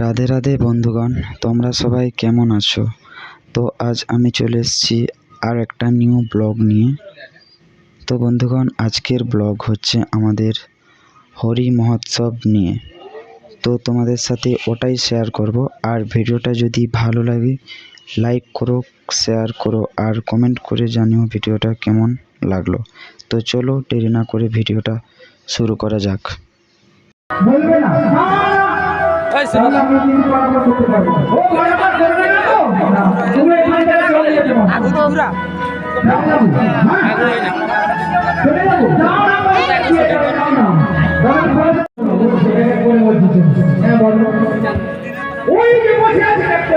রাধে রাধে বন্ধুগণ, তোমরা সবাই কেমন আছো? তো আজ আমি চলে এসেছি আর একটা নিউ ব্লগ নিয়ে। তো বন্ধুগণ, আজকের ব্লগ হচ্ছে আমাদের হরি মহোৎসব নিয়ে। তো তোমাদের সাথে ওটাই শেয়ার করব। আর ভিডিওটা যদি ভালো লাগে লাইক করো শেয়ার করো, আর কমেন্ট করে জানিও ভিডিওটা কেমন লাগল। তো চলো দেরি না করে ভিডিওটা শুরু করা যাক। না। তাহলে আমি দিন পরামর্শ করতে পারব ও পরামর্শ করবে না তো না, তুমি এখান থেকে চলে যেতে পারো চলে যাব। হ্যাঁ? ওই যে বসে আছে দেখতে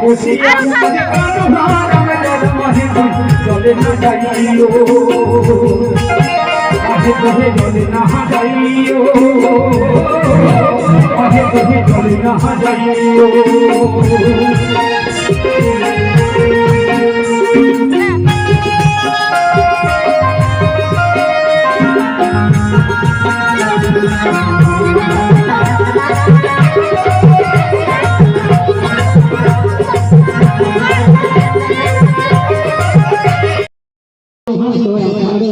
বসে জলে না যাইও আহে তোহে জলে না যাইও আহে তোহে জলে না যাইও Thank you.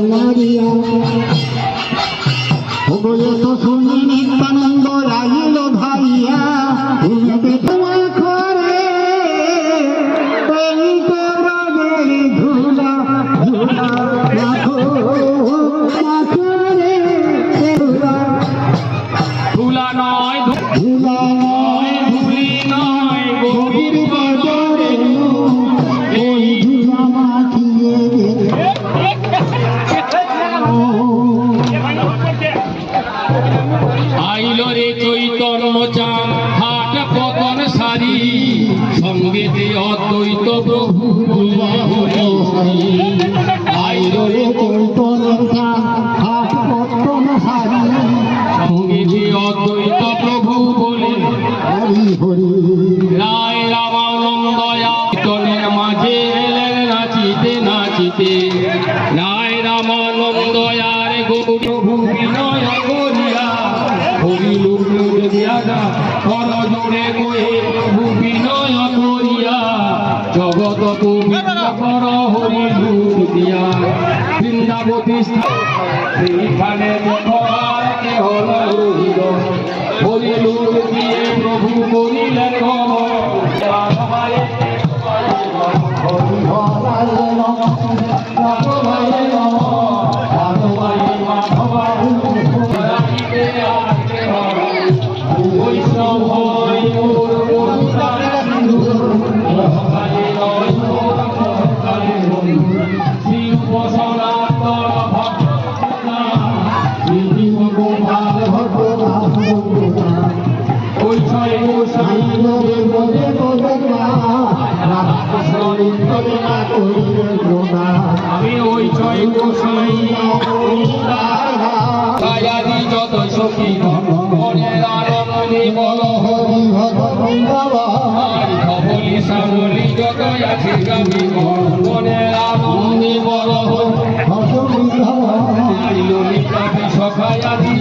Maria. প্রভু প্রতিষ্ঠা। সেইখানে হলো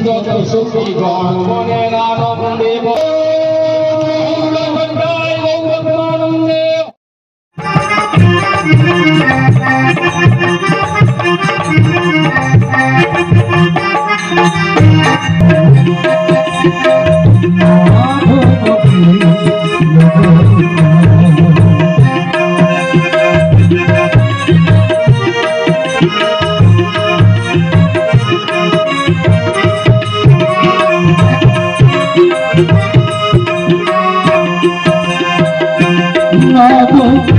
যত সুখী গণ মনের আনন্দে বাবা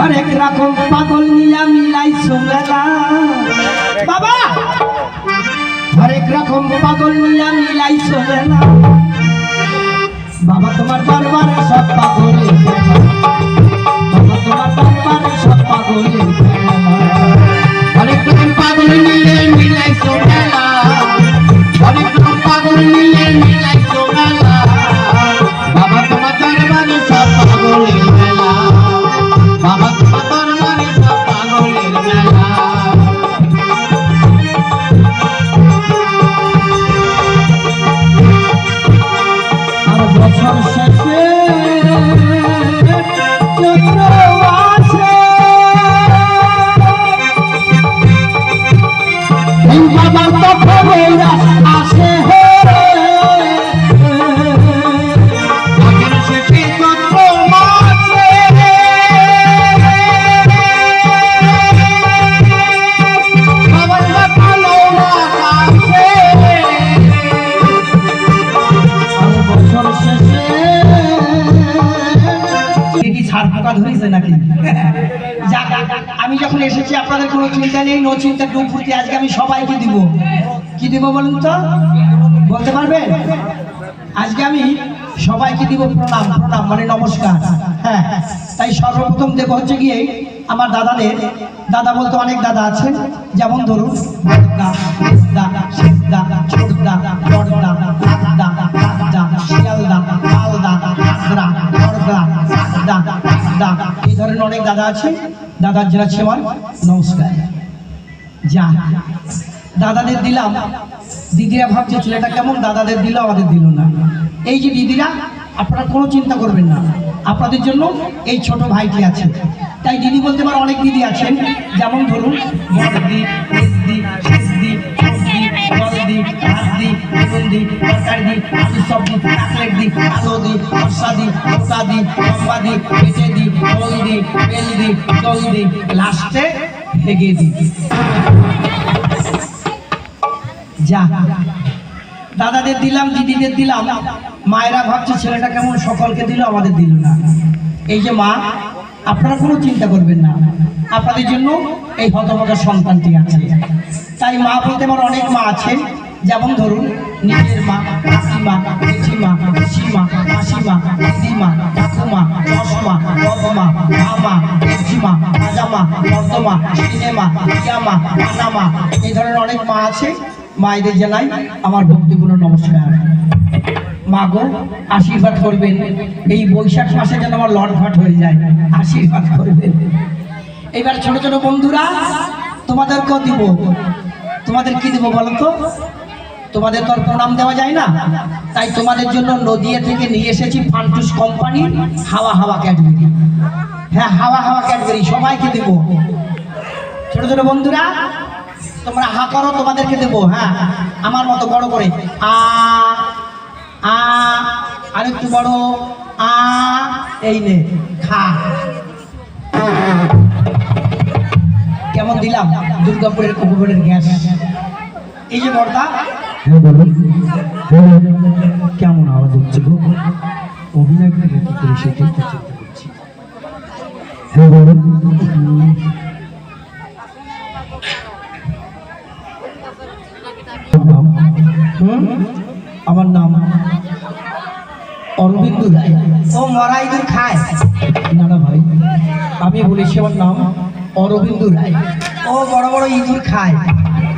হরেক রকম পাগল মিলা মিলাই সোমেলা বাবা হরেক রকম পাগল মিলা মিলাই সোমেলা বাবা, তোমার বারবার সব পাগলের খেলা। বাবা, তোমার বারবার সব খেলা। অনেক রকম পাগল পাগল মিলে মিলাই পোকা ধরেছে নাকি? আমি যখন এসেছি, আপনাদের কোনো চিন্তা নেই নো চিন্তা টু ফুর্তি, আজকে আমি সবাইকে দিব। কি দিব বলুন তো? বলতে পারবেন? আজকে আমি সবাইকে দিব প্রণাম প্রণাম মানে নমস্কার। হ্যাঁ তাই সর্বপ্রথম দেব হচ্ছে গিয়ে আমার দাদাদের। দাদা বলতে অনেক দাদা আছেন, যেমন ধরুন বড়দা মেজদা সিজদা ছোটদা, বড়দা দাদা দাদা শিয়ালদা লালদা দাদরা অনেক দাদা আছে। দাদার যারা আছে আমার নমস্কার। যা, দাদাদের দিলাম। দিদিরা ভাবছে, ছেলেটা কেমন? দাদাদের দিল, আমাদের দিল না। এই যে দিদিরা, আপনারা কোনো চিন্তা করবেন না। আপনাদের জন্য এই ছোট ভাইটি আছে। তাই দিদি বলতে পারে অনেক দিদি আছেন। যেমন ধরুন দাদাদের দিলাম, দিদিদের দিলাম। মায়েরা ভাবছে ছেলেটা কেমন সকলকে দিল, আমাদের দিল না। এই যে মা, আপনারা কোনো চিন্তা করবেন না। আপনাদের জন্য এই হতভাগা সন্তানটি আছে। তাই মা বলতে আমার অনেক মা আছে যেমন ধরুন, নিজের মা কাকিমা জেঠিমা পিসিমা মাসিমা দিদিমা ঠাকুমা চশমা বদমা মামা জেঠিমা রাজামা বর্দমা সিনেমা ইয়ামা পানামা এই ধরনের অনেক মা আছে, মায়েদের জানাই আমার ভক্তিপূর্ণ নমস্কার। মা গো, আশীর্বাদ করবেন। এই বৈশাখ মাসে যেন আমার লটঘাট হয়ে যায়, আশীর্বাদ করবেন। এবার ছোট ছোট বন্ধুরা, তোমাদেরকেও দিব। তোমাদের কি দিব বলো তো তোমাদের তো আর প্রণাম দেওয়া যায় না। তাই তোমাদের জন্য নদিয়া থেকে নিয়ে এসেছি ফান্টুস কোম্পানি হাওয়া হাওয়া ক্যাডবেরি। হ্যাঁ হাওয়া হাওয়া ক্যাডবেরি, সবাইকে দেব। ছোট ছোট বন্ধুরা, তোমরা হা করো, তোমাদেরকে দেবো হ্যাঁ। আমার মতো বড় করে। আ আ আর একটু বড়। আ, এই নে, খা। কেমন দিলাম? দুর্গাপুরের কুকুরের গ্যাস। এই যে বর্দা কেমন আওয়াজ হচ্ছে গো? অভিনয় করে কি করে সেটাই তো চিন্তা করছি? আমার নাম অরবিন্দ রায়। ও মরা ইঁদুর খায়। না না ভাই আমি বলেছি আমার নাম অরবিন্দ রায়। ও বড় বড় ইঁদুর খায়।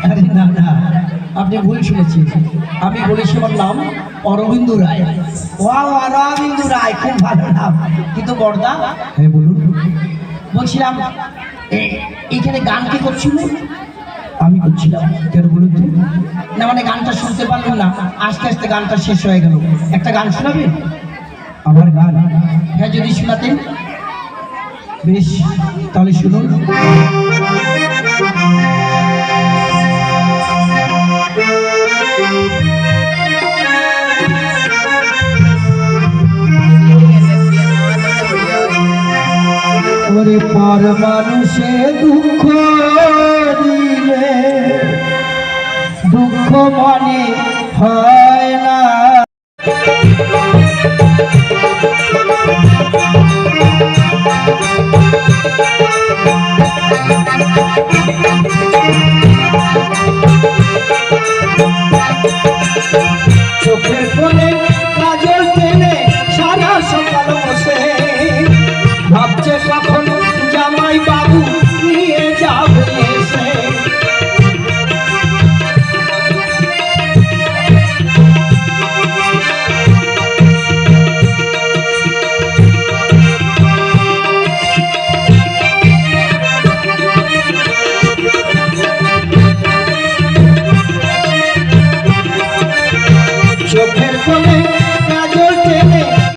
আরে না না। আপনি ভুল শুনেছেন আমি বলেছি আমার নাম অরবিন্দ রায়। ও অরবিন্দ রায় খুব ভালো নাম। কিন্তু বড়দা হ্যাঁ বলুন। বলছিলাম এইখানে গান কে করছিল? আমি করছিলাম। কেন বলুন তো? না মানে গানটা শুনতে পারলাম না। আস্তে আস্তে গানটা শেষ হয়ে গেল। একটা গান শোনাবে আমার গান। হ্যাঁ যদি শোনাতেন। বেশ তাহলে শুনুন। পর মানুষে দুঃখ দিলে দুঃখ মনে হয় না